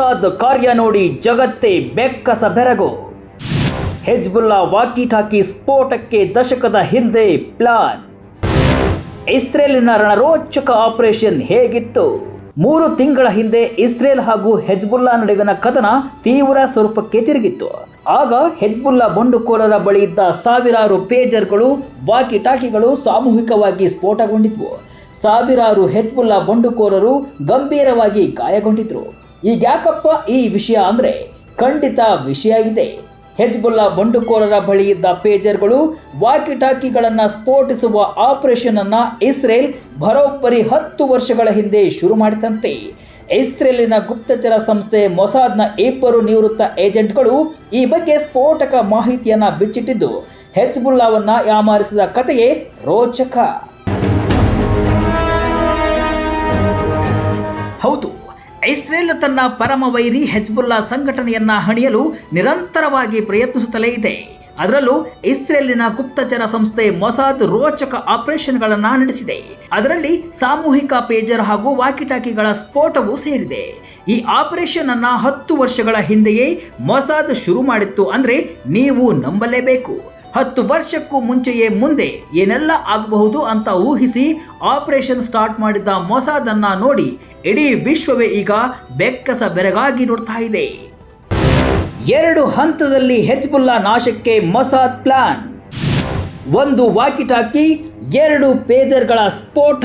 Mossad ಕಾರ್ಯ ನೋಡಿ ಜಗತ್ತೇ ಬೆಕ್ಕಸ ಬೆರಗು. ಹೆಜ್ಬುಲ್ಲಾ ವಾಕಿ ಟಾಕಿ ಸ್ಫೋಟಕ್ಕೆ ದಶಕದ ಹಿಂದೆ ಪ್ಲಾನ್. ಇಸ್ರೇಲಿನ ರಣರೋಚಕ ಆಪರೇಷನ್ ಹೇಗಿತ್ತು? ಮೂರು ತಿಂಗಳ ಹಿಂದೆ ಇಸ್ರೇಲ್ ಹಾಗೂ ಹೆಜ್ಬುಲ್ಲಾ ನಡುವಿನ ಕದನ ತೀವ್ರ ಸ್ವರೂಪಕ್ಕೆ ತಿರುಗಿತ್ತು. ಆಗ ಹೆಜ್ಬುಲ್ಲಾ ಬಂಡುಕೋರರ ಬಳಿ ಇದ್ದ ಸಾವಿರಾರು ಪೇಜರ್ಗಳು, ವಾಕಿ ಟಾಕಿಗಳು ಸಾಮೂಹಿಕವಾಗಿ ಸ್ಫೋಟಗೊಂಡಿದ್ವು. ಸಾವಿರಾರು ಹೆಜ್ಬುಲ್ಲಾ ಬಂಡುಕೋರರು ಗಂಭೀರವಾಗಿ ಗಾಯಗೊಂಡಿದ್ರು. ಈಗ್ಯಾಕಪ್ಪ ಈ ವಿಷಯ ಅಂದ್ರೆ ಖಂಡಿತ ವಿಷಯ ಇದೆ. ಹೆಜ್ಬುಲ್ಲಾ ಬಂಡುಕೋರರ ಬಳಿ ಇದ್ದ ಪೇಜರ್ಗಳು ವಾಕಿ ಟಾಕಿಗಳನ್ನು ಸ್ಫೋಟಿಸುವ ಆಪರೇಷನ್ ಅನ್ನ ಇಸ್ರೇಲ್ ಬರೋಬ್ಬರಿ ಹತ್ತು ವರ್ಷಗಳ ಹಿಂದೆ ಶುರು ಮಾಡಿದಂತೆ ಇಸ್ರೇಲಿನ ಗುಪ್ತಚರ ಸಂಸ್ಥೆ ಮೊಸಾದ್ನ ಇಬ್ಬರು ನಿವೃತ್ತ ಏಜೆಂಟ್ಗಳು ಈ ಬಗ್ಗೆ ಸ್ಫೋಟಕ ಮಾಹಿತಿಯನ್ನ ಬಿಚ್ಚಿಟ್ಟಿದ್ದು. ಹೆಜ್ಬುಲ್ಲಾವನ್ನ ಯಾಮಾರಿಸಿದ ಕಥೆಯೇ ರೋಚಕ. ಹೌದು ಇಸ್ರೇಲ್ ತನ್ನ ಪರಮ ವೈರಿ ಹೆಜ್ಬುಲ್ಲಾ ಸಂಘಟನೆಯನ್ನ ಹಣಿಯಲು ನಿರಂತರವಾಗಿ ಪ್ರಯತ್ನಿಸುತ್ತಲೇ ಇದೆ. ಅದರಲ್ಲೂ ಇಸ್ರೇಲಿನ ಗುಪ್ತಚರ ಸಂಸ್ಥೆ ಮೊಸಾದ್ ರೋಚಕ ಆಪರೇಷನ್ಗಳನ್ನು ನಡೆಸಿದೆ. ಅದರಲ್ಲಿ ಸಾಮೂಹಿಕ ಪೇಜರ್ ಹಾಗೂ ವಾಕಿಟಾಕಿಗಳ ಸ್ಫೋಟವೂ ಸೇರಿದೆ. ಈ ಆಪರೇಷನ್ ಅನ್ನ ಹತ್ತು ವರ್ಷಗಳ ಹಿಂದೆಯೇ ಮೊಸಾದ್ ಶುರು ಮಾಡಿತ್ತು ಅಂದ್ರೆ ನೀವು ನಂಬಲೇಬೇಕು. ಹತ್ತು ವರ್ಷಕ್ಕೂ ಮುಂಚೆಯೇ ಮುಂದೆ ಏನೆಲ್ಲ ಆಗಬಹುದು ಅಂತ ಊಹಿಸಿ ಆಪರೇಷನ್ ಸ್ಟಾರ್ಟ್ ಮಾಡಿದ್ದ ಮೊಸಾದನ್ನ ನೋಡಿ ಇಡೀ ವಿಶ್ವವೇ ಈಗ ಬೆಕ್ಕಸ ಬೆರಗಾಗಿ ನೋಡ್ತಾ ಇದೆ. ಎರಡು ಹಂತದಲ್ಲಿ ಹೆಜ್ಬುಲ್ಲಾ ನಾಶಕ್ಕೆ ಮೊಸಾದ್ ಪ್ಲಾನ್. ಒಂದು ವಾಕಿಟಾಕಿ, ಎರಡು ಪೇಜರ್ಗಳ ಸ್ಫೋಟ.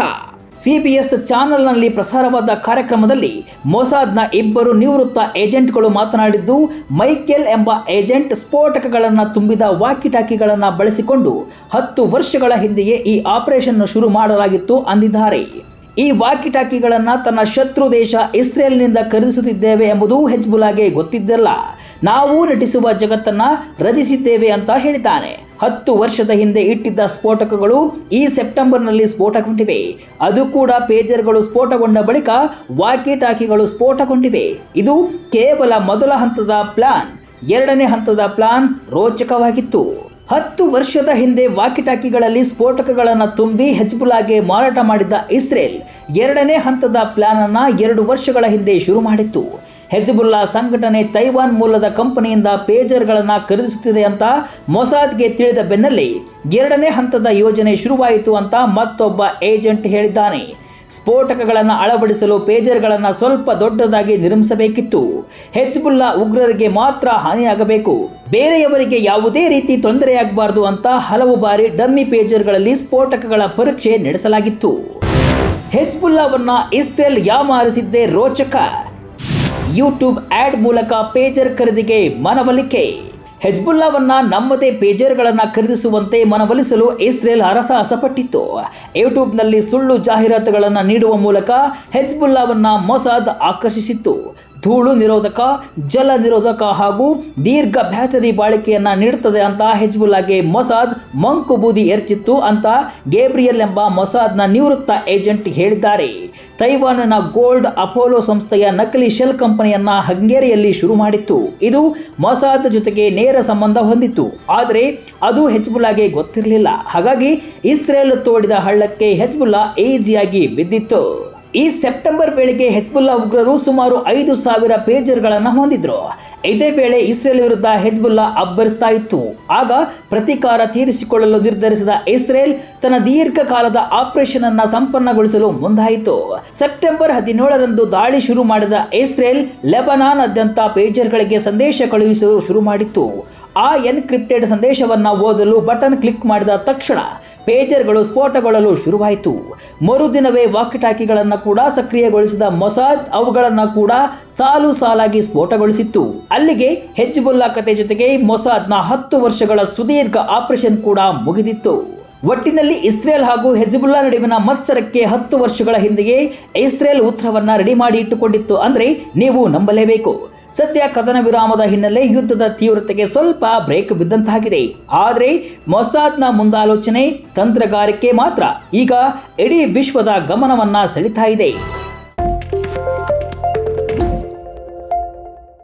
ಸಿಬಿಎಸ್ ಚಾನೆಲ್ನಲ್ಲಿ ಪ್ರಸಾರವಾದ ಕಾರ್ಯಕ್ರಮದಲ್ಲಿ ಮೊಸಾದ್ನ ಇಬ್ಬರು ನಿವೃತ್ತ ಏಜೆಂಟ್ಗಳು ಮಾತನಾಡಿದ್ದು, ಮೈಕೆಲ್ ಎಂಬ ಏಜೆಂಟ್ ಸ್ಫೋಟಕಗಳನ್ನು ತುಂಬಿದ ವಾಕಿಟಾಕಿಗಳನ್ನು ಬಳಸಿಕೊಂಡು ಹತ್ತು ವರ್ಷಗಳ ಹಿಂದೆಯೇ ಈ ಆಪರೇಷನ್ ಶುರು ಮಾಡಲಾಗಿತ್ತು ಅಂದಿದ್ದಾರೆ. ಈ ವಾಕಿಟಾಕಿಗಳನ್ನು ತನ್ನ ಶತ್ರು ದೇಶ ಇಸ್ರೇಲ್ನಿಂದ ಖರೀದಿಸುತ್ತಿದ್ದೇವೆ ಎಂಬುದು ಹೆಜ್ಬುಲಾಗೆ ಗೊತ್ತಿದ್ದಲ್ಲ. ನಾವು ನಟಿಸುವ ಜಗತ್ತನ್ನು ರಚಿಸಿದ್ದೇವೆ ಅಂತ ಹೇಳಿದ್ದಾನೆ. ಹತ್ತು ವರ್ಷದ ಹಿಂದೆ ಇಟ್ಟಿದ್ದ ಸ್ಫೋಟಕಗಳು ಈ ಸೆಪ್ಟೆಂಬರ್ನಲ್ಲಿ ಸ್ಫೋಟಗೊಂಡಿವೆ. ಅದು ಕೂಡ ಪೇಜರ್ಗಳು ಸ್ಫೋಟಗೊಂಡ ಬಳಿಕ ವಾಕಿ ಟಾಕಿಗಳು ಸ್ಫೋಟಗೊಂಡಿವೆ. ಇದು ಕೇವಲ ಮೊದಲ ಹಂತದ ಪ್ಲಾನ್. ಎರಡನೇ ಹಂತದ ಪ್ಲಾನ್ ರೋಚಕವಾಗಿತ್ತು. ಹತ್ತು ವರ್ಷದ ಹಿಂದೆ ವಾಕಿಟಾಕಿಗಳಲ್ಲಿ ಸ್ಫೋಟಕಗಳನ್ನು ತುಂಬಿ ಹೆಜ್ಬುಲಾಗೆ ಮಾರಾಟ ಮಾಡಿದ್ದ ಇಸ್ರೇಲ್ ಎರಡನೇ ಹಂತದ ಪ್ಲಾನ್ ಅನ್ನ ಎರಡು ವರ್ಷಗಳ ಹಿಂದೆ ಶುರು ಮಾಡಿತ್ತು. ಹೆಜ್ಬುಲ್ಲಾ ಸಂಘಟನೆ ತೈವಾನ್ ಮೂಲದ ಕಂಪನಿಯಿಂದ ಪೇಜರ್ಗಳನ್ನು ಖರೀದಿಸುತ್ತಿದೆ ಅಂತ ಮೊಸಾದ್ಗೆ ತಿಳಿದ ಬೆನ್ನಲ್ಲೇ ಎರಡನೇ ಹಂತದ ಯೋಜನೆ ಶುರುವಾಯಿತು ಅಂತ ಮತ್ತೊಬ್ಬ ಏಜೆಂಟ್ ಹೇಳಿದ್ದಾನೆ. ಸ್ಫೋಟಕಗಳನ್ನು ಅಳವಡಿಸಲು ಪೇಜರ್ಗಳನ್ನು ಸ್ವಲ್ಪ ದೊಡ್ಡದಾಗಿ ನಿರ್ಮಿಸಬೇಕಿತ್ತು. ಹೆಜ್ಬುಲ್ಲಾ ಉಗ್ರರಿಗೆ ಮಾತ್ರ ಹಾನಿಯಾಗಬೇಕು. ಬೇರೆಯವರಿಗೆ ಯಾವುದೇ ರೀತಿ ತೊಂದರೆಯಾಗಬಾರದು ಅಂತ ಹಲವು ಬಾರಿ ಡಮ್ಮಿ ಪೇಜರ್ಗಳಲ್ಲಿ ಸ್ಫೋಟಕಗಳ ಪರೀಕ್ಷೆ ನಡೆಸಲಾಗಿತ್ತು. ಹೆಜ್ಬುಲ್ಲಾವನ್ನ ಇಸ್ರೇಲ್ ಯಾಮಾರಿಸಿದ್ದೇ ರೋಚಕ. ಯೂಟ್ಯೂಬ್ ಆಡ್ ಮೂಲಕ ಪೇಜರ್ ಖರೀದಿಗೆ ಮನವೊಲಿಕೆ. ಹೆಜ್ಬುಲ್ಲಾವನ್ನ ನಮ್ಮದೇ ಪೇಜರ್ಗಳನ್ನ ಖರೀದಿಸುವಂತೆ ಮನವೊಲಿಸಲು ಇಸ್ರೇಲ್ ಹರಸಾಹಸಪಟ್ಟಿತ್ತು ಯೂಟ್ಯೂಬ್ನಲ್ಲಿ ಸುಳ್ಳು ಜಾಹೀರಾತುಗಳನ್ನು ನೀಡುವ ಮೂಲಕ ಹೆಜ್ಬುಲ್ಲಾವನ್ನ ಮೊಸಾದ್ ಆಕರ್ಷಿಸಿತ್ತು. ಧೂಳು ನಿರೋಧಕ, ಜಲ ನಿರೋಧಕ ಹಾಗೂ ದೀರ್ಘ ಬ್ಯಾಟರಿ ಬಾಳಿಕೆಯನ್ನು ನೀಡುತ್ತದೆ ಅಂತ ಹೆಜ್ಬುಲ್ಲಾಗೆ ಮೊಸಾದ್ ಮಂಕು ಬೂದಿ ಎರಚಿತ್ತು ಅಂತ ಗೇಬ್ರಿಯಲ್ ಎಂಬ ಮೊಸಾದ್ನ ನಿವೃತ್ತ ಏಜೆಂಟ್ ಹೇಳಿದ್ದಾರೆ. ತೈವಾನ್ನ ಗೋಲ್ಡ್ ಅಪೋಲೋ ಸಂಸ್ಥೆಯ ನಕಲಿ ಶೆಲ್ ಕಂಪನಿಯನ್ನ ಹಂಗೇರಿಯಲ್ಲಿ ಶುರು ಮಾಡಿತ್ತು. ಇದು ಮೊಸಾದ್ ಜೊತೆಗೆ ನೇರ ಸಂಬಂಧ ಹೊಂದಿತ್ತು. ಆದರೆ ಅದು ಹೆಜ್ಬುಲ್ಲಾಗೆ ಗೊತ್ತಿರಲಿಲ್ಲ. ಹಾಗಾಗಿ ಇಸ್ರೇಲ್ ತೋಡಿದ ಹಳ್ಳಕ್ಕೆ ಹೆಜ್ಬುಲ್ಲಾ ಈಜಿಯಾಗಿ ಬಿದ್ದಿತ್ತು. ಈ ಸೆಪ್ಟೆಂಬರ್ ವೇಳೆಗೆ ಹೆಜ್ಬುಲ್ಲಾ ಉಗ್ರರು ಸುಮಾರು ಐದು ಸಾವಿರ ಪೇಜರ್ಗಳನ್ನು ಹೊಂದಿದ್ರು. ಇದೇ ವೇಳೆ ಇಸ್ರೇಲ್ ವಿರುದ್ಧ ಹೆಜ್ಬುಲ್ಲಾ ಅಬ್ಬರಿಸ್ತಾ ಇತ್ತು. ಆಗ ಪ್ರತೀಕಾರ ತೀರಿಸಿಕೊಳ್ಳಲು ನಿರ್ಧರಿಸಿದ ಇಸ್ರೇಲ್ ತನ್ನ ದೀರ್ಘಕಾಲದ ಆಪರೇಷನ್ ಅನ್ನ ಸಂಪನ್ನಗೊಳಿಸಲು ಮುಂದಾಯಿತು. ಸೆಪ್ಟೆಂಬರ್ ಹದಿನೇಳರಂದು ದಾಳಿ ಶುರು ಮಾಡಿದ ಇಸ್ರೇಲ್ ಲೆಬನಾನಾದ್ಯಂತ ಪೇಜರ್ಗಳಿಗೆ ಸಂದೇಶ ಕಳುಹಿಸಲು ಶುರು ಮಾಡಿತ್ತು. ಆ ಎನ್ಕ್ರಿಪ್ಟೆಡ್ ಸಂದೇಶವನ್ನು ಓದಲು ಬಟನ್ ಕ್ಲಿಕ್ ಮಾಡಿದ ತಕ್ಷಣ ಪೇಜರ್ಗಳು ಸ್ಫೋಟಗೊಳ್ಳಲು ಶುರುವಾಯಿತು. ಮರುದಿನವೇ ವಾಕಿಟಾಕಿಗಳನ್ನು ಕೂಡ ಸಕ್ರಿಯಗೊಳಿಸಿದ ಮೊಸಾದ್ ಅವುಗಳನ್ನು ಕೂಡ ಸಾಲು ಸಾಲಾಗಿ ಸ್ಫೋಟಗೊಳಿಸಿತ್ತು. ಅಲ್ಲಿಗೆ ಹೆಜ್ಬುಲ್ಲಾ ಕತೆ ಜೊತೆಗೆ ಮೊಸಾದ್ನ ಹತ್ತು ವರ್ಷಗಳ ಸುದೀರ್ಘ ಆಪರೇಷನ್ ಕೂಡ ಮುಗಿದಿತ್ತು. ಒಟ್ಟಿನಲ್ಲಿ ಇಸ್ರೇಲ್ ಹಾಗೂ ಹೆಜ್ಬುಲ್ಲಾ ನಡುವಿನ ಮತ್ಸರಕ್ಕೆ ಹತ್ತು ವರ್ಷಗಳ ಹಿಂದೆಯೇ ಇಸ್ರೇಲ್ ಉತ್ತರವನ್ನು ರೆಡಿ ಮಾಡಿ ಇಟ್ಟುಕೊಂಡಿತ್ತು ಅಂದರೆ ನೀವು ನಂಬಲೇಬೇಕು. ಸದ್ಯ ಕದನ ವಿರಾಮದ ಹಿನ್ನೆಲೆ ಯುದ್ಧದ ತೀವ್ರತೆಗೆ ಸ್ವಲ್ಪ ಬ್ರೇಕ್ ಬಿದ್ದಂತಾಗಿದೆ. ಆದರೆ ಮೊಸಾದ್ನ ಮುಂದಾಲೋಚನೆ ತಂತ್ರಗಾರಿಕೆ ಮಾತ್ರ. ಈಗ ಇಡೀ ವಿಶ್ವದ ಗಮನವನ್ನ ಸೆಳಿತಾ ಇದೆ.